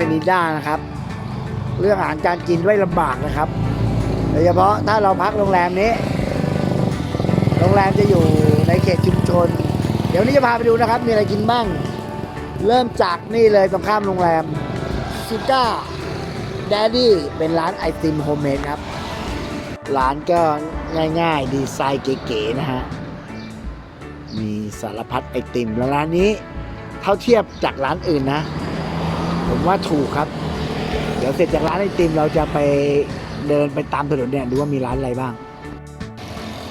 เพนิด้านะครับ เรื่องอาหารการกินไม่ลำบากนะครับโดยเฉพาะถ้าเราพักโรงแรมนี้ โรงแรมจะอยู่ในเขตชุมชน เดี๋ยวนี้จะพาไปดูนะครับ มีอะไรกินบ้าง เริ่มจากนี่เลยตรงข้ามโรงแรมซูก้าแดดดี้เป็นร้านไอติมโฮมเมดครับ ร้านก็ง่ายๆ ดีไซน์เก๋ๆนะฮะ มีสารพัดไอติม แล้วร้านนี้เท่าเทียบจากร้านอื่นนะ ผมว่าถูกครับ เดี๋ยวเสร็จจากร้านไอติมเราจะไปเดินไปตามถนนเนี่ยดูว่ามีร้านอะไรบ้าง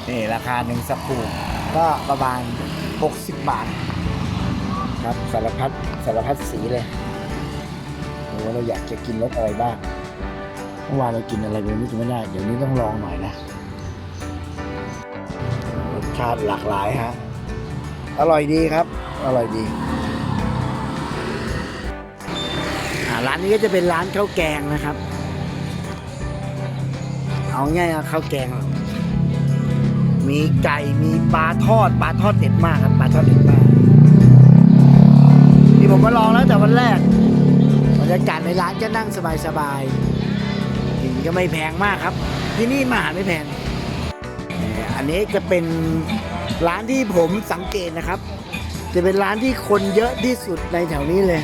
นี่ราคาหนึ่งสกูก็ประมาณ 60 บาท ครับสารพัดสารพัดสีเลยโอ้เราอยากจะกินรสอะไรบ้างเมื่อวานเรากินอะไรไปไม่กินไม่ได้เดี๋ยวนี้ต้องลองหน่อยนะรสชาติหลากหลายฮะอร่อยดีครับ อร่อยดี ร้านนี้ก็จะเป็นร้านข้าวแกงนะครับ เอาง่ายๆข้าวแกง มีไก่มีปลาทอดปลาทอดเด็ดมากครับปลาทอดเด็ดมากนี่ผมมาลองแล้วแต่วันแรกบรรยากาศในร้านก็นั่งสบายๆกินก็ไม่แพงมากครับ ที่นี่มาหารไม่แพงอันนี้จะเป็นร้านที่ผมสังเกตนะครับ จะเป็นร้านที่คนเยอะที่สุดในแถวนี้เลย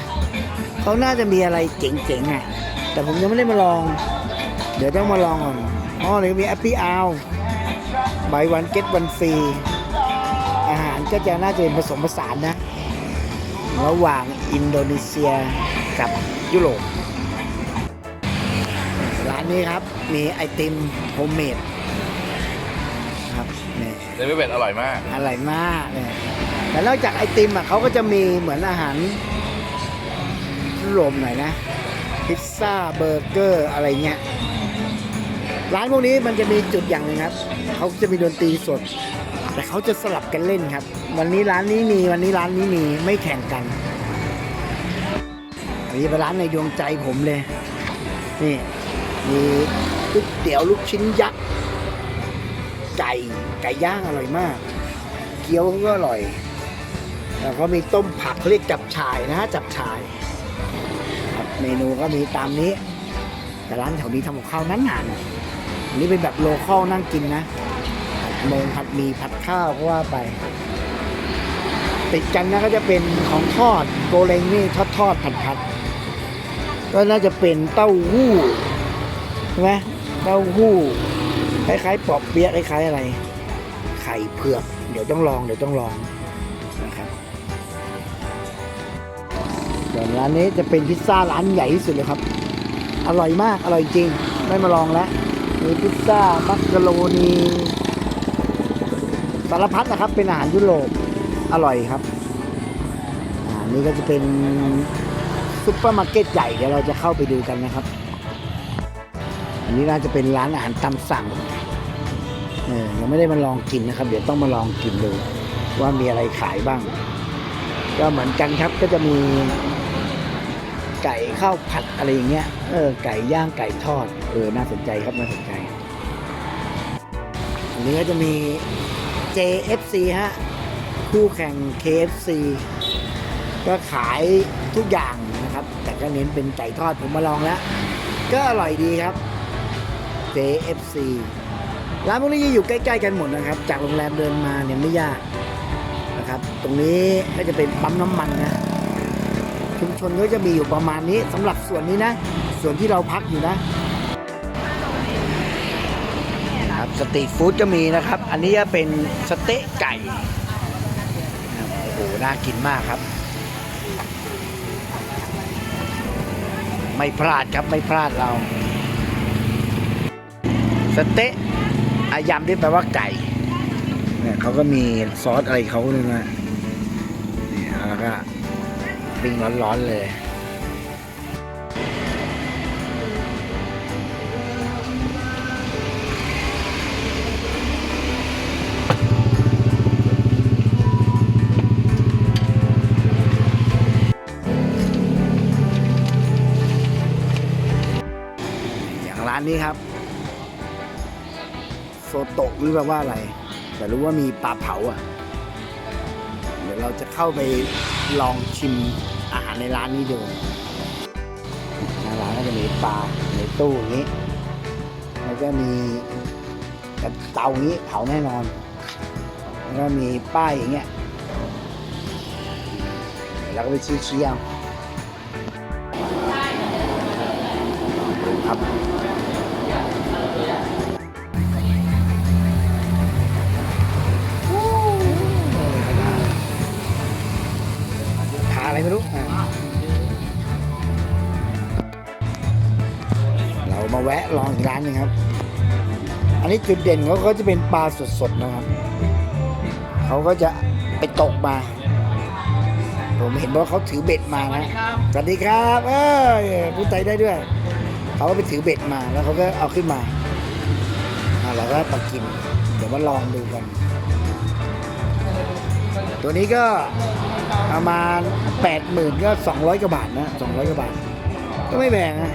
เขาน่าจะมีอะไรเจ๋งๆอะแต่ผมยังไม่ได้มาลอง เดี๋ยวต้องมาลองก่อนอ๋อเดี๋ยวมีแอปปี้อาวบายวันเก็ตวันฟรีอาหารก็จะน่าจะเป็นผสมผสานนะ ระหว่างอินโดนีเซียกับยุโรปร้านนี้ครับ มีไอติมโฮมเมดครับนี่เดวิดเบตอร่อยมาก อร่อยมากเนี่ยแต่นอกจากไอติมอะเขาก็จะมีเหมือนอาหาร ยุโรปหน่อยนะ พิซซ่าเบอร์เกอร์อะไรเงี้ย ร้านพวกนี้มันจะมีจุดอย่างนึงครับ เขาจะมีดนตรีสด แต่เขาจะสลับกันเล่นครับ วันนี้ร้านนี้มีวันนี้ร้านนี้มีไม่แข่งกันอันนี้เป็นร้านในดวงใจผมเลย นี่มีก๋วยเตี๋ยวลูกชิ้นยักษ์ไก่ไก่ย่างอร่อยมาก เกี๊ยวก็อร่อย แล้วก็มีต้มผักเรียกจับฉ่ายนะจับฉ่าย เมนูก็มีตามนี้ แต่ร้านแถวนี้ทำกับข้าวนั้นนานอันนี้เป็นแบบโลคอลนั่งกินนะผัดมงผัดมีผัดข้าวก็ว่าไป ติดกันนะก็จะเป็นของทอดโกเลงนี่ทอดทอดผัดผัดก็น่าจะเป็นเต้าหู้ใช่ไหมเต้าหู้คล้ายๆปอบเปี๊ยะคล้ายๆอะไร ไข่เผือก เดี๋ยวต้องลองเดี๋ยวต้องลอง ส่วนร้านนี้จะเป็นพิซซ่าร้านใหญ่ที่สุดเลยครับ อร่อยมากอร่อยจริง ได้มาลองแล้วมีพิซซ่ามักกะโรนีสารพัดนะครับ เป็นอาหารยุโรปอร่อยครับอานี่ก็จะเป็นซุปเปอร์มาร์เก็ตใหญ่เดี๋ยวเราจะเข้าไปดูกันนะครับ อันนี้น่าจะเป็นร้านอาหารตามสั่งเออยังไม่ได้มาลองกินนะครับ เดี๋ยวต้องมาลองกินดูว่ามีอะไรขายบ้าง ก็เหมือนกันครับก็จะมี ไก่ข้าวผัดอะไรอย่างเงี้ยเออไก่ย่างไก่ทอดเออน่าสนใจครับน่าสนใจอันนี้ก็จะมี JFC ฮะคู่แข่ง KFC ก็ขายทุกอย่างนะครับ แต่ก็เน้นเป็นไก่ทอดผมมาลองแล้ว ก็อร่อยดีครับ JFC ร้านพวกนี้จะอยู่ใกล้ๆกันหมดนะครับ จากโรงแรมเดินมาเนี่ยไม่ยากนะครับ ตรงนี้ก็จะเป็นปั๊มน้ำมันนะ ชุมชนก็จะมีอยู่ประมาณนี้สำหรับส่วนนี้นะ ส่วนที่เราพักอยู่นะครับสตรีทฟู้ดก็มีนะครับ อันนี้จะเป็นสเต๊ะไก่โอ้โหน่ากินมากครับ ไม่พลาดครับไม่พลาดเรา สเต๊ะอายำที่แปลว่าไก่เนี่ยเขาก็มีซอสอะไรเขาเลยนะ ปิ้งร้อนๆเลย อย่างร้านนี้ครับ โซโตะหรือแปลว่าอะไร แต่รู้ว่ามีปลาเผาอะ เดี๋ยวเราจะเข้าไปลองชิม อาหารในร้านนี้ดูมีปลาในตู้อย่างนี้ แล้วก็มีเตาอย่างนี้เผาแน่นอน แล้วก็มีป้ายอย่างเงี้ยแล้วก็ไปชี้เชียงครับ ลองอีกร้านหนึ่งครับ อันนี้จุดเด่นเขาก็จะเป็นปลาสดๆนะครับ เขาก็จะไปตกมา ผมเห็นว่าเขาถือเบ็ดมานะ สวัสดีครับเออพูดไทยได้ด้วย เขาก็ไปถือเบ็ดมาแล้วเขาก็เอาขึ้นมาเราก็ตักกิน เดี๋ยวมาลองดูกัน ตัวนี้ก็ประมาณแปดหมื่นก็สองร้อยกว่าบาทนะสองร้อยกว่าบาท ก็ไม่แพงนะ